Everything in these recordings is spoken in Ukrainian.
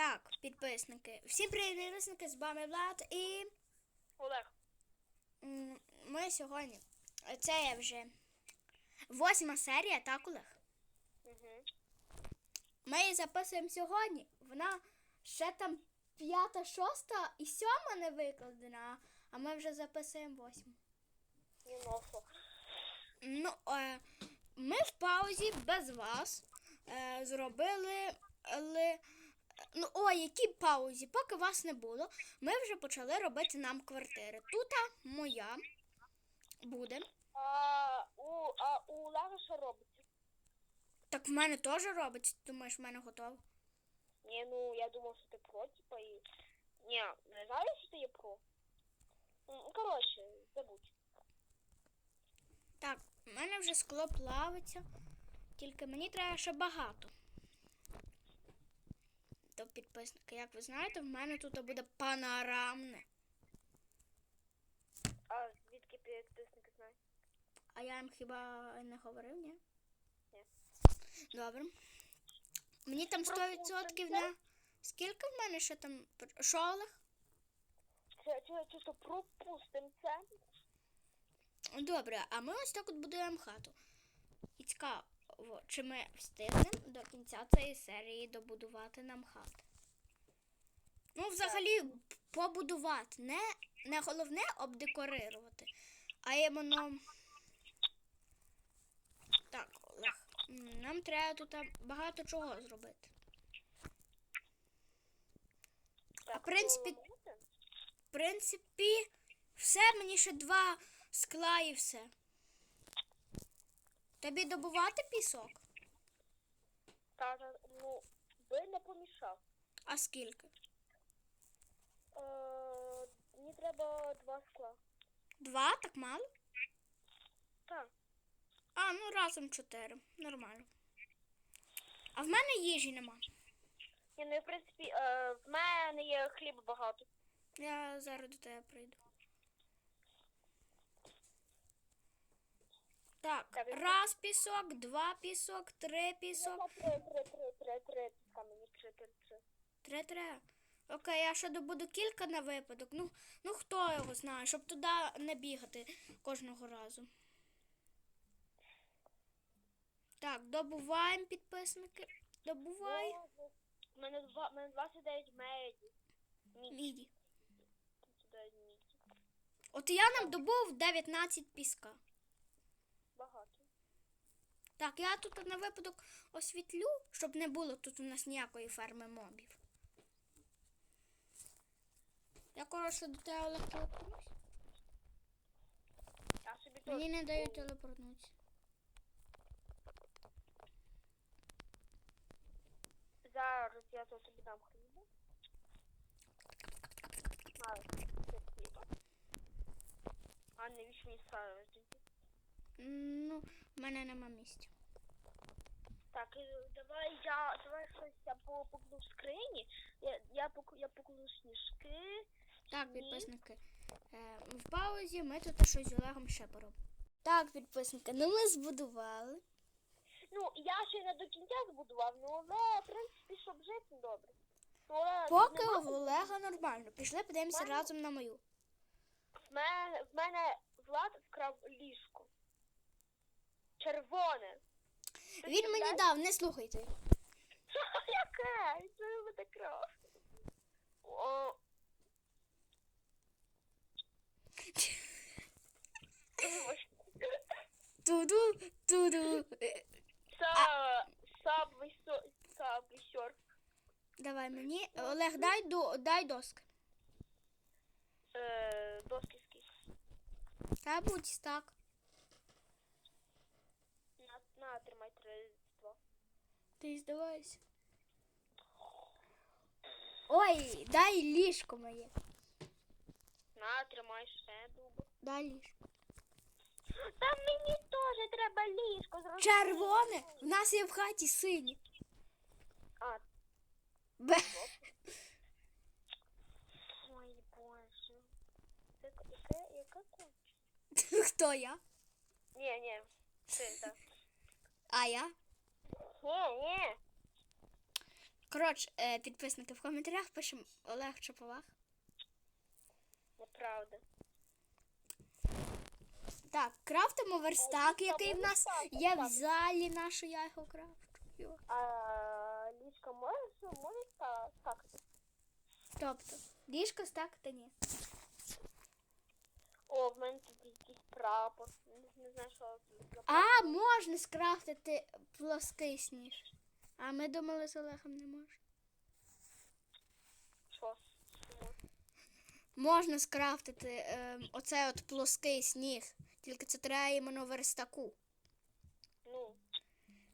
Так, підписники. Привіт, підписники, з вами Влад і Олег. ми сьогодні. Це є вже восьма серія, так, Олег? Угу. Ми її записуємо сьогодні. Вона ще там п'ята, шоста і сьома не викладена, а ми вже записуємо восьму. Ну, е, ми в паузі без вас е, зробили. ли- Ну, о, які паузі? Поки вас не було, ми вже почали робити нам квартири. Тут моя буде. А у, а у Олега що робиться? Так в мене теж робиться. Думаєш, в мене готово? Ні, ну я думав, що ти про, типа, і... Ні, не знаю, що ти є про. Ну, коротше, забудь. Так, в мене вже скло плавиться, тільки мені треба ще багато. То підписники, як ви знаєте, в мене тут буде панорамне. А звідки підписники знають? А я їм хіба не говорив, ні? Ні. Добре. Мені там 100% на. Скільки в мене ще там? Це, це чисто пропустимо це. Добре, а ми ось так от будуємо хату. І цікаво, чи ми встигнемо до кінця цієї серії добудувати нам хату. Ну, взагалі, побудувати. Не, не головне обдекорирувати, а іменно. Так, Олег. Нам треба тут багато чого зробити. Так, в принципі. В принципі, все, мені ще два скла і все. Тобі добувати пісок? Та, ну, би не помішав. А скільки? Е, мені треба два скла. Два, так мало? Так. А, ну разом чотири. Нормально. А в мене їжі нема. Ні, ну, в принципі, е, в мене є хліба багато. Я зараз до тебе прийду. Так, раз пісок, два пісок, три пісок, Ну, Три, три, три, три, три, піска мені три, три, три. три треба. Окей, я ще добуду кілька на випадок. Ну, ну хто його знає, щоб туди не бігати кожного разу. Так, добуваємо підписники. Добувай. У мене два, мене 29 меді. Міді. Міді. 29 міді. От я нам добув 19 піска. Так, я тут на випадок освітлю, щоб не було тут у нас ніякої ферми мобів. Я коротше до тебе собі Мені не дають купую. телепорнутися. Зараз я то собі дам хліба. А, це хліба. А навіщо мене нема місця. Так, давай я давай щось я по- покладу в скрині. Я, я, поку- я покладу сніжки. Так, підписники. Е, в паузі ми тут щось з Олегом ще поробимо. Так, підписники, ну ми збудували. Ну, я ще не до кінця збудував, ну але, в принципі, щоб жити добре. Ну, але Поки в Олега нормально. Пішли подивимося разом на мою. В мене, в мене Влад вкрав ліжко. Червоне. Ти Він мені дав, не слухайте. Яке? Це буде кров. О. Туду, туду. Са, сабвий со, сабвий сьорф. Давай мені. Олег, дай, до, дай доски. Е, доски скіс. Та будь так. На, на, тримай три, два. Ти здавайся. Ой, дай ліжко моє. На, тримай ще дубу. Дай ліжко. Та мені теж треба ліжко зробити. Червоне. В нас є в хаті синє. А, Бе. ой, боже. Це яке, яке конче? Хто я? Ні, ні. Ти, так. А я? Коротше, е, підписники в коментарях пишемо Олег Чаповах. Неправда. Так, крафтимо верстак, який в нас є в залі нашу, я його крафчу. А ліжка може, може стакати? Тобто, ліжко стак та ні. О, в мене тут якийсь прапор. Не, знаю, що за А, можна скрафтити плоский сніг. А ми думали з Олегом не можна. що. Можна скрафтити ем, оцей от плоский сніг. Тільки це треба іменно верстаку. Ну,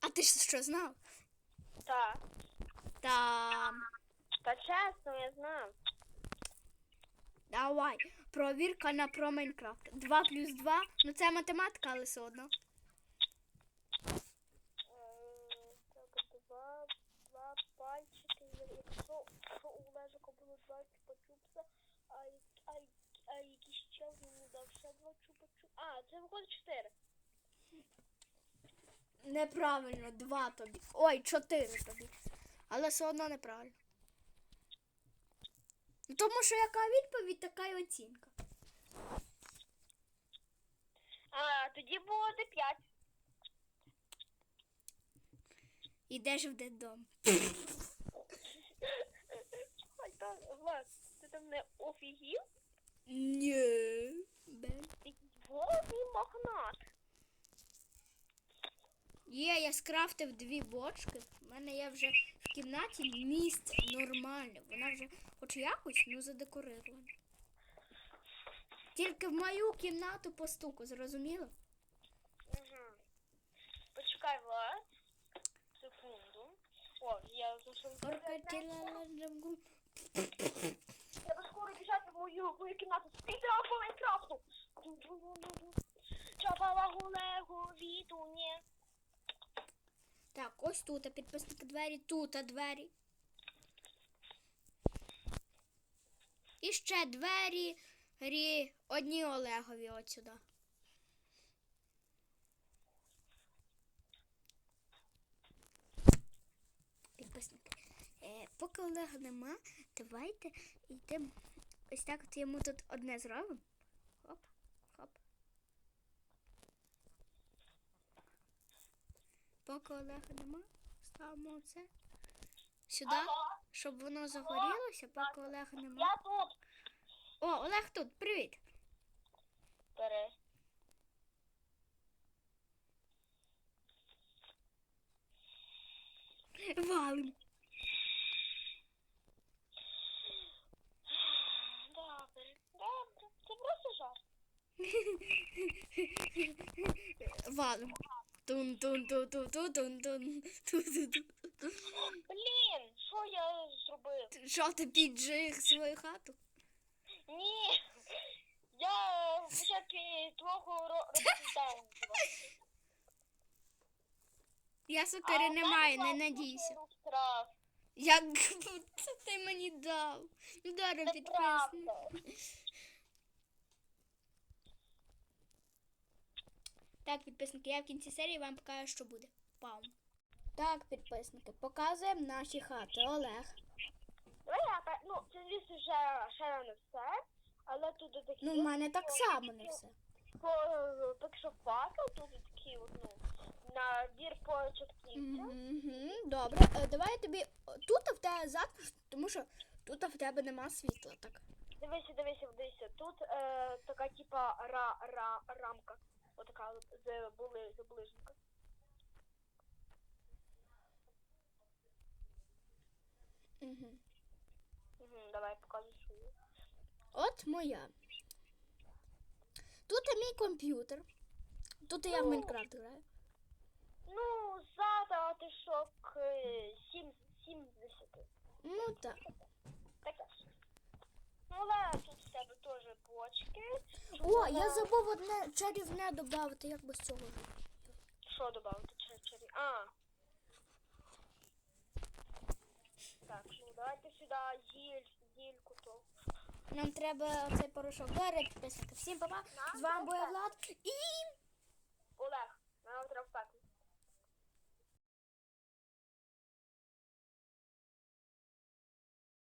А ти ж що знав? так. Там. Та чесно, я знаю. Давай. Провірка на про Майнкрафт. 2 плюс 2. Ну це математика, але все одно. Е, Так, два, два пальчики. Якщо, у Лежика було два чупа-чупса, а, якийсь чел мені дав ще два чупа-чупса. А, це виходить чотири. Неправильно, 2 тобі. Ой, 4 тобі. Але все одно неправильно. Тому що яка відповідь, така й оцінка. А, тоді було де п'ять. Ідеш в дитдом. Ай, та, Влад, ти там не офігів? Ні. Бен. Ти магнат. Є, я скрафтив дві бочки. У мене є вже в кімнаті місце нормальне. Вона вже хоч якось, ну задекорирована. Тільки в мою кімнату по стуку, зрозуміло? Угу. Почекай, Влад. Секунду. О, я зайшов. Треба скоро біжати в мою, в мою кімнату. Спідра по Майнкрафту. Чапала гулегу відуні. Так, ось тут а підписники двері, тут а двері. І ще двері, рі, одні Олегові от сюди. Підписники. Е, поки Олега нема, давайте йдемо. Ось так от йому тут одне зробимо. Поки Олега нема, ставимо це сюди, Алло, щоб воно загорілося, поки Олега нема. я тут. О, Олег тут, привіт. Бери. Валим. Добре, добре. Це просто жарт. Валим тун тун тун тун тун тун тун Блін, що я зробив? Що ти піджиг свою хату? Ні. Я спочатку плохо роботодавця. Я сокири не маю, не надійся. Як ти мені дав? Ну підписник. Так, підписники, я в кінці серії вам покажу, що буде. Пам. Так, підписники, показуємо наші хати. Олег. Давай я ну, це звісно ще, ще не все, але тут такі. Ну, в мене так само не все. По, так що факел, тут такі, ну, набір початківців. Угу, добре. Е, давай я тобі тут в тебе затишно, тому що тут в тебе нема світла. Так. Дивися, дивися, дивися. Тут е, така типа ра, ра, рамка. Отака от з були заближенка. Угу. Угу, давай показуй свою. От моя. Тут і мій комп'ютер. Тут і я в Ну. Майнкрафт граю. Ну, затишок 7, 7 з 10. Ну так. Таке була тут в тебе теж бочки. О, я забув одне чарівне додати, як без цього. Що додати? Чарів. А. Так, давайте сюди зіль, зільку то. Нам треба цей порошок. Добре, підписати. Всім папа. З вами була Влад і. Олег, нам треба впекти.